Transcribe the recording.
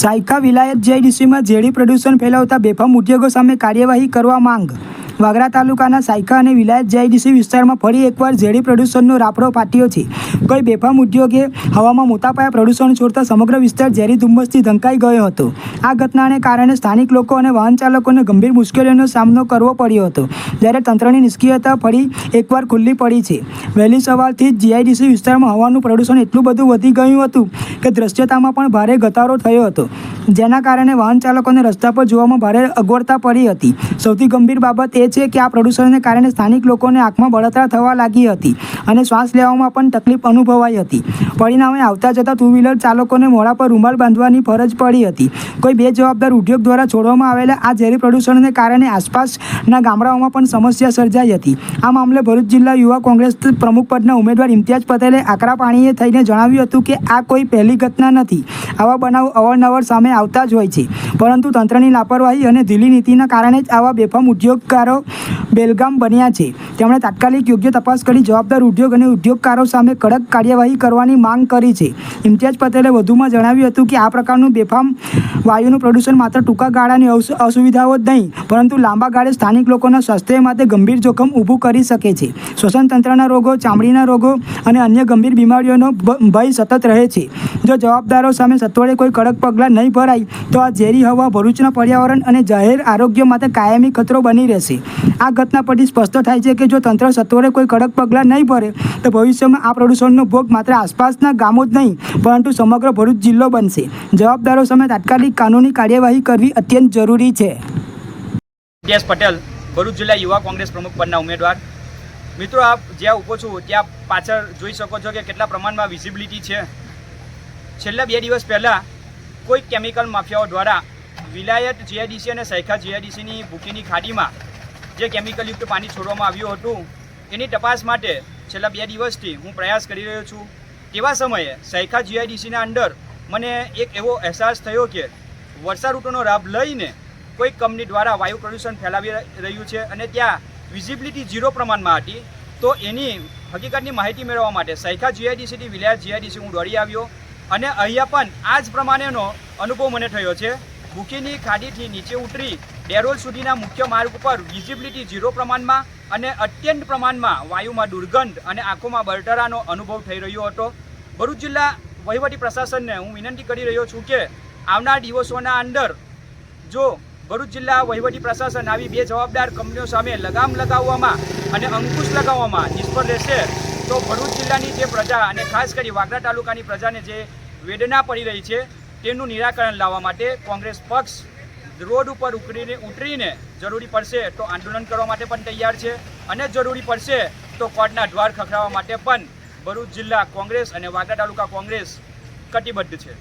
સાયકા વિલાયત જેઆઈડીસીમાં ઝેરી પ્રદૂષણ ફેલાવતા બેફામ ઉદ્યોગો સામે કાર્યવાહી કરવા માંગ. વાગરા તાલુકાના સાયકા અને વિલાયત જીઆઈડીસી વિસ્તારમાં ફરી એકવાર ઝેરી પ્રદૂષણનો રાપડો પાટ્યો છે. કોઈ બેફામ ઉદ્યોગે હવામાં મોટા પાયા પ્રદૂષણ છોડતા સમગ્ર વિસ્તાર ઝેરી ધુમ્મસથી ધંકાઈ ગયો હતો. આ ઘટનાને કારણે સ્થાનિક લોકો અને વાહન ચાલકોને ગંભીર મુશ્કેલીઓનો સામનો કરવો પડ્યો હતો. જ્યારે તંત્રની નિષ્ક્રિયતા ફરી એકવાર ખુલ્લી પડી છે. વહેલી સવારથી જ જીઆઈડીસી વિસ્તારમાં હવાનું પ્રદૂષણ એટલું બધું વધી ગયું હતું કે દ્રશ્યતામાં પણ ભારે ઘટાડો થયો હતો. જેના કારણે વાહન ચાલકોને રસ્તા પર જોવામાં ભારે અગવડતા પડી હતી. સૌથી ગંભીર બાબત એ છે કે આ પ્રદૂષણને કારણે સ્થાનિક લોકોને આંખમાં બળતરા થવા લાગી હતી અને શ્વાસ લેવામાં પણ તકલીફ અનુભવાઈ હતી. પરિણામે આવતા જતા ટુ વ્હીલર ચાલકોને મોઢા પર રૂમાલ બાંધવાની ફરજ પડી હતી. કોઈ બે જવાબદાર ઉદ્યોગ દ્વારા છોડવામાં આવેલા આ ઝેરી પ્રદૂષણને કારણે આસપાસના ગામડાઓમાં પણ સમસ્યા સર્જાઈ હતી. આ મામલે ભરૂચ જિલ્લા યુવા કોંગ્રેસ પ્રમુખ પદના ઉમેદવાર ઇમ્તિયાજ પટેલે આકરા પાણીએ થઈને જણાવ્યું હતું કે આ કોઈ પહેલી ઘટના નથી. આવા બનાવ અવારનવાર સામે આવતા જ હોય છે. પરંતુ તંત્રની લાપરવાહી અને ઢીલી નીતિના કારણે જ આવા બેફામ ઉદ્યોગકારો બેલગામ બન્યા છે. તેમણે તાત્કાલિક યોગ્ય તપાસ કરી જવાબદાર ઉદ્યોગ અને ઉદ્યોગકારો સામે કડક કાર્યવાહી કરવાની માંગ કરી છે. ઇમ્તિયાજ પટેલે વધુમાં જણાવ્યું હતું કે આ પ્રકારનું બેફામ વાયુનું પ્રદૂષણ માત્ર ટૂંકા ગાળાની અસુ- અસુવિધાઓ જ નહીં, પરંતુ લાંબા ગાળે સ્થાનિક લોકોના સ્વાસ્થ્ય માટે ગંભીર જોખમ ઊભું કરી શકે છે. શ્વસન તંત્રના રોગો, ચામડીના રોગો અને અન્ય ગંભીર બીમારીઓનો ભય સતત રહે છે. જો જવાબદારો સામે સત્વરે કોઈ કડક પગલાં નહીં ભરાય, તો આ ઝેરી હવા, ભરૂચના પર્યાવરણ અને જાહેર આરોગ્ય માટે કાયમી ખતરો બની રહેશે. આ ઘટના પરથી સ્પષ્ટ થાય છે કે જો તંત્ર સત્વરે કોઈ કડક પગલાં નહીં ભરે, તો ભવિષ્યમાં આ પ્રદૂષણનો ભોગ માત્ર આસપાસના ગામો જ નહીં, પરંતુ સમગ્ર ભરૂચ જિલ્લો બનશે. જવાબદારો સામે તાત્કાલિક કાનૂની કાર્યવાહી કરવી અત્યંત જરૂરી છે. ડીએસ પટેલ, ભરૂચ જિલ્લા યુવા કોંગ્રેસ પ્રમુખ પદના ઉમેદવાર. મિત્રો, આપ જ્યાં ઊભો છું, ત્યાં પાછળ જોઈ શકો છો કે કેટલા પ્રમાણમાં વિઝિબિલિટી છે. છેલ્લા બે દિવસ પહેલાં, કોઈ કેમિકલ માફિયાઓ દ્વારા વિલાયત જીઆઈડીસી અને સૈખા જીઆઈડીસીની બુકીની ખાડીમાં જે કેમિકલયુક્ત પાણી છોડવામાં આવ્યું હતું, એની તપાસ માટે છેલ્લા બે દિવસથી હું પ્રયાસ કરી રહ્યો છું. તેવા સમયે સૈખા જીઆઈડીસીના અંડર મને એક એવો અહેસાસ થયો કે વર્ષા ઋતુનો લાભ લઈને કોઈ કંપની દ્વારા વાયુ પ્રદૂષણ ફેલાવી રહ્યું છે અને ત્યાં વિઝિબિલિટી ઝીરો પ્રમાણમાં હતી, તો એની હકીકતની માહિતી મેળવવા માટે સૈખા જીઆઈડીસીથી વિલાયત જીઆઈડીસી હું દોડી આવ્યો અને અહીંયા પણ આ જ પ્રમાણેનો અનુભવ મને થયો છે. બુકીની ખાડીથી નીચે ઉતરી ડેરોલ સુધીના મુખ્ય માર્ગ ઉપર વિઝિબિલિટી ઝીરો પ્રમાણમાં અને અત્યંત પ્રમાણમાં વાયુમાં દુર્ગંધ અને આંખોમાં બળતરાનો અનુભવ થઈ રહ્યો હતો. ભરૂચ જિલ્લા વહીવટી પ્રશાસનને હું વિનંતી કરી રહ્યો છું કે આવનાર દિવસોના અંદર જો ભરૂચ જિલ્લા વહીવટી પ્રશાસન આવી બે જવાબદાર કંપનીઓ સામે લગામ લગાવવામાં અને અંકુશ લગાવવામાં નિષ્ફળ રહેશે, તો ભરૂચ જિલ્લાની જે પ્રજા અને ખાસ કરી વાગરા તાલુકાની પ્રજાને જે વેદના પડી રહી છે, તેનું નિરાકરણ લાવવા માટે કોંગ્રેસ પક્ષ રોડ ઉપર ઉકળીને ઉતરીને જરૂરી પડશે તો આંદોલન કરવા માટે પણ તૈયાર છે અને જરૂરી પડશે તો કોર્ટના દ્વાર ખખડાવવા માટે પણ ભરૂચ જિલ્લા કોંગ્રેસ અને વાગડા તાલુકા કોંગ્રેસ કટિબદ્ધ છે.